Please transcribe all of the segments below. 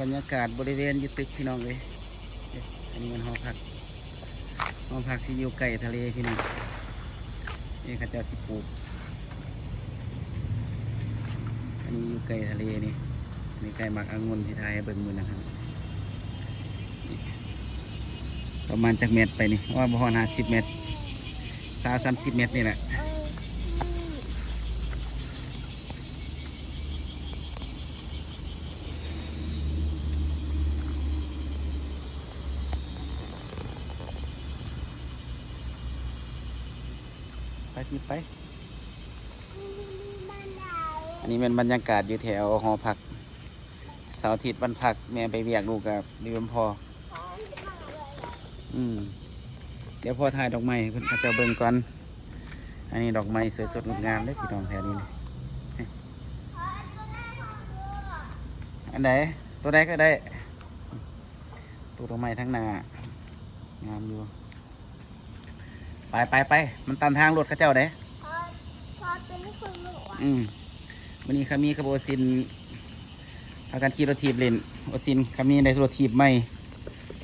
บรรยากาศบริเวณยุตึกพี่น้องเลยอันนี้มันหอพักหอพักที่อยู่ใกล้ทะเลพี่น้องนี่เขาจะสิปลูกอันนี้อยู่ใกล้ทะเลนี่นี่ใกล้หมักองุ่นที่ไทยเบิ่งมือนะครับประมาณจากเมตรไปนี่ว่าบ่ฮอนห้าสิบเมตรสาสามสิบเมตรนี่แหละ ไปที่ไป อันนี้เป็นบรรยากาศอยู่แถวหอพักเสาร์อาทิตย์วันพักแม่ไปเวียกลูกกับดิวมพออืมเดี๋ยวพ่อถ่ายดอกไม้เพิ่นเขาจะเบิ่งก่อน อันนี้ดอกไม้สวยสดงดงามเลยพี่น้องแถวนี้นี่อันไหนตัวใดก็ได้ ตัวดอกไม้ทั้งหน้างามอยู่ ไปไปไปมันตันทางรถเข้าเจ้าเด้พอพอเป็นคนหนูอะอืมวันนี้ขามีขบโอซินพากันขี่รถถีบเล่นโอซินขามีในรถถีบใหม่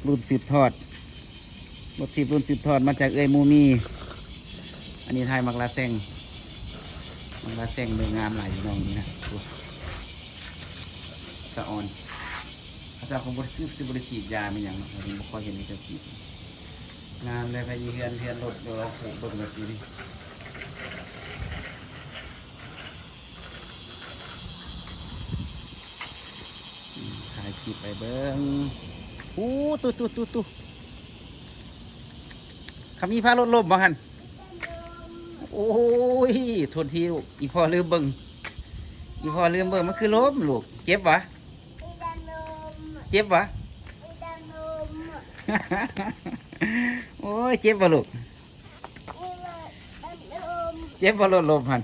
รุ่นสืบทอดรถถีบรุ่นสืบทอดมาจากเอ้ยมูมี อันนี้ไทยมักลาเซงมักลาเซงเมืองงามหลายอยู่น้องนี้นะดูสะออนพระเจ้าของบริคือสิบริฉีดยาไม่ยังเราไม่ค่อยเห็นมีเจ้าฉีด งามเลยพายีเฮือนเฮือนรถเดี๋ยวเราผูกเบิ่งแบบนี้อืมถ่ายคลิปไปเบิ้งอู้ตุ๊ตุ๊ตุ๊ตุ๊คำมีพารถลมบ่หันโอ้ยโทษทีลูกอีพ่อลืมเบิ้งอีพ่อลืมเบิ้งมันคือล้มลูก เจ็บวะมีดานมเจ็บวะมีดานม โอ้ยเจ็บวะลูกมีดานมเจ็บวะรถลมหัน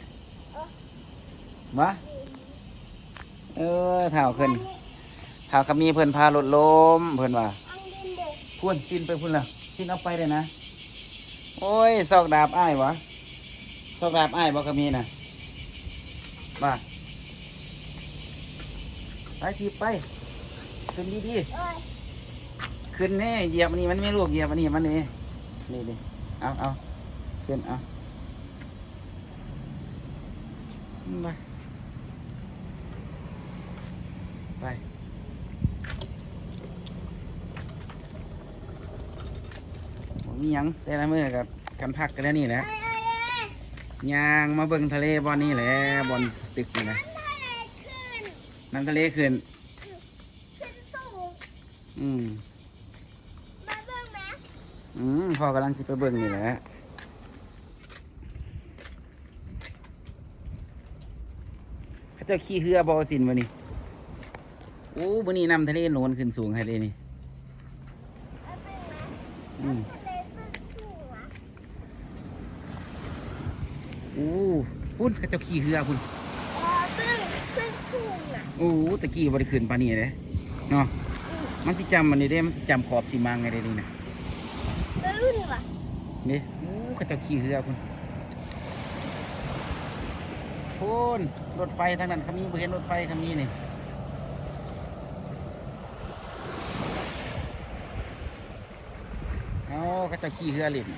มาเออเท้าขึ้นเท้าคำมีเพิ่นพารถลมเพิ่นว่าอังดินเด็กพุ่นกินไปพุ่นละกินเอาไปเลยนะ โอ้ยซอกดาบอ้ายวะซอกดาบอ้ายบอกก็มีนะบ้าไปทีไปขึ้นดีโอ้ยๆขึ้นแน่เหยียบอันนี้มันไม่ลวกเหยียบอันนี้มันนี่ นี่ดิเอาเอาขึ้นเอาไปไปบ่มีหยังแต่ละมือกับกันพักกันแล้วนี่แหละเอ้ยเอ้ยเอ้ยย่างมาเบิ่งทะเลบอนนี่แหละบอนตึกนี่นะทะเลขึ้นน้ำทะเลขึ้นขึ้นสูงอืมมาเบิ่งไหม อืมพ่อกำลังสิไปเบิ่งนี่แหละเขาเจ้าขี่เรือบอสินมานี่โอ้มื้อนี้น้ำทะเลโหนนขึ้นสูงให้เลยนี่มาเบิ่งไหมอืมทะเลขึ้นสูงอะโอ้พุ่นเขาเจ้าขี่เรือพุ่นเออเบิ่งขึ้นสูงอะโอ้ตะกี้บ่ได้ขึ้นปานนี้เลยเนาะอืมมันสิจำมันนี่เด้มันสิจำขอบสิมังไงเด้นี่นะ นว่ะนี่โอ้เขาจ้าขี่เรือพุ่นพุ่นรถไฟทางนั้นเขามีเห็นรถไฟเขามีนี่เอาเขาจะขี่เรือเล่น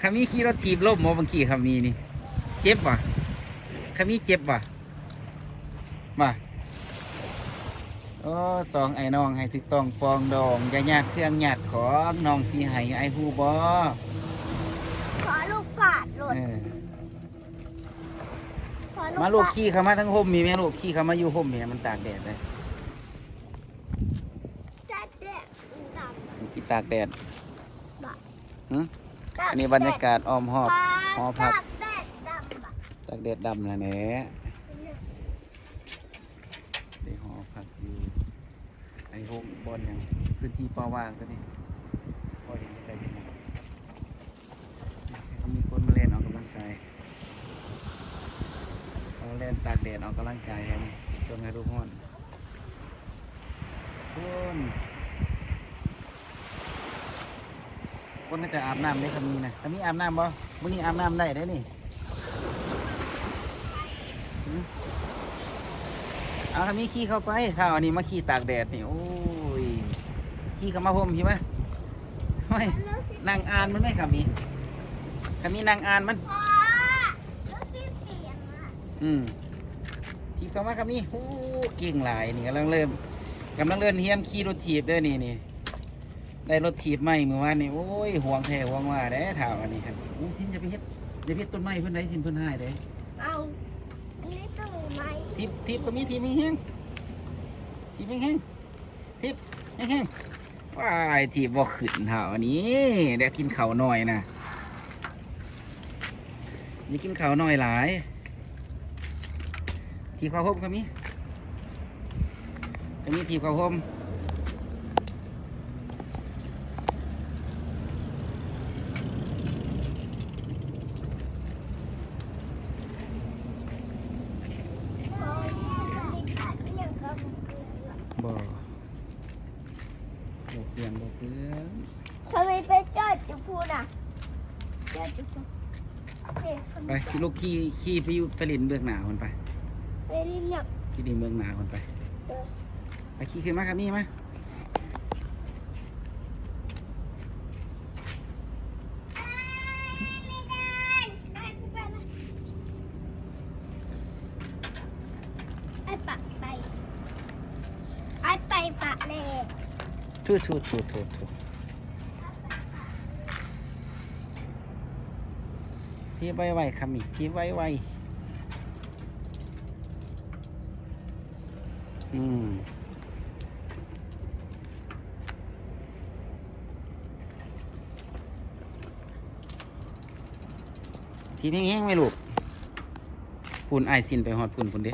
ขามีขี่รถถีบล่มมอบางขี่ขามีนี่ เจ็บป่ะขามีเจ็บป่ะมา โอ้สองไอ้น้องให้ถึกต้องปองดองอย่าญาติเครื่องญาติของน้องสีให้ไอ้ฮูบอขอลูกกาดหล่นเออขอมาลูกกาดขี่เขามาทั้งห่มมีไหมลูกขี่เขามาอยู่ห่มเนี่ยมันตากแดดเลยจัดเด็กดำมันสิตากแดดบะหึอันนี้บรรยากาศอ้อมหอบ หอพัก ตากแดดดำบะตากแดดดำนะเนี่ย ได้หอพักอยู่ ไอโฮมบอลยังพื้นที่เปล่าว่างตัวนี้พอเห็นอะไรเป็นไงเขามีคนมาเล่นออกกำลังกายเขาเล่นตากแดดออกกำลังกายกันช่วงฤดูร้อนคนคนก็จะอาบน้ำได้คำนี้นะคำนี้อาบน้ำบ่มื้อนี้อาบน้ำได้ได้นี่หืม เอาคามีขี่เข้าไปถ้าอันนี้มาขี่ตากแดดนี่โอ้ยขี่เข้ามาห่มพี่มะไม่แล้วสินั่งอ่านมันไหมคามีคามีนั่งอ่านมันพ่อแล้วสิเสียงอะอืมทีบเข้ามาครับนี่โอ้เก่งหลายนี่กำลังเริ่มกำลังเริ่มเฮียนขี่รถถีบเด้อนี่นี่ได้รถถีบใหม่เมื่อวานนี่โอ้ยห่วงแท้ห่วงว่าเด้ถามอันนี้ครับโอ้สินจะไปเฮ็ดจะไปเฮ็ดต้นไม้เพิ่นได้สินเพิ่นให้เด้เอาอันนี้ตู้ไทิปทิปก็มีถีบแห้งๆถีแห้งทิปแห้งว้ายทีบบ่ขึ้นเท่าอันนี้เดี๋ยวกินข้าวหน่อยนะนี่กินข้าวหน่อยหลาย ทีข้าวหอมก็มีจะมีทีข้าวหอม พ่อมีขาดอย่างกับ บ่บกเพียงบกเพื่อน ทำไมไปจอดจุพูดอะจอดจุพูเนี่ยไปขี่ลูกขี่ขี่ไปอยู่ไปลินเบื้องหน้าคนไปไปเรียนเนี่ยขี่ดินเบื้องหน้าคนไปเออไปขี่ขึ้นมาครับนี่มาไม่ได้ไอ้ชิบะนะไอ้ปะไปไอ้ไปปะเลยทูทูทูทูทู ที่ไวไว้ครับนี่ที่ไวไวอืมทีแห้งๆไหมลูกปุ่นไอซินไปหอดปุ่นปุ่นเด้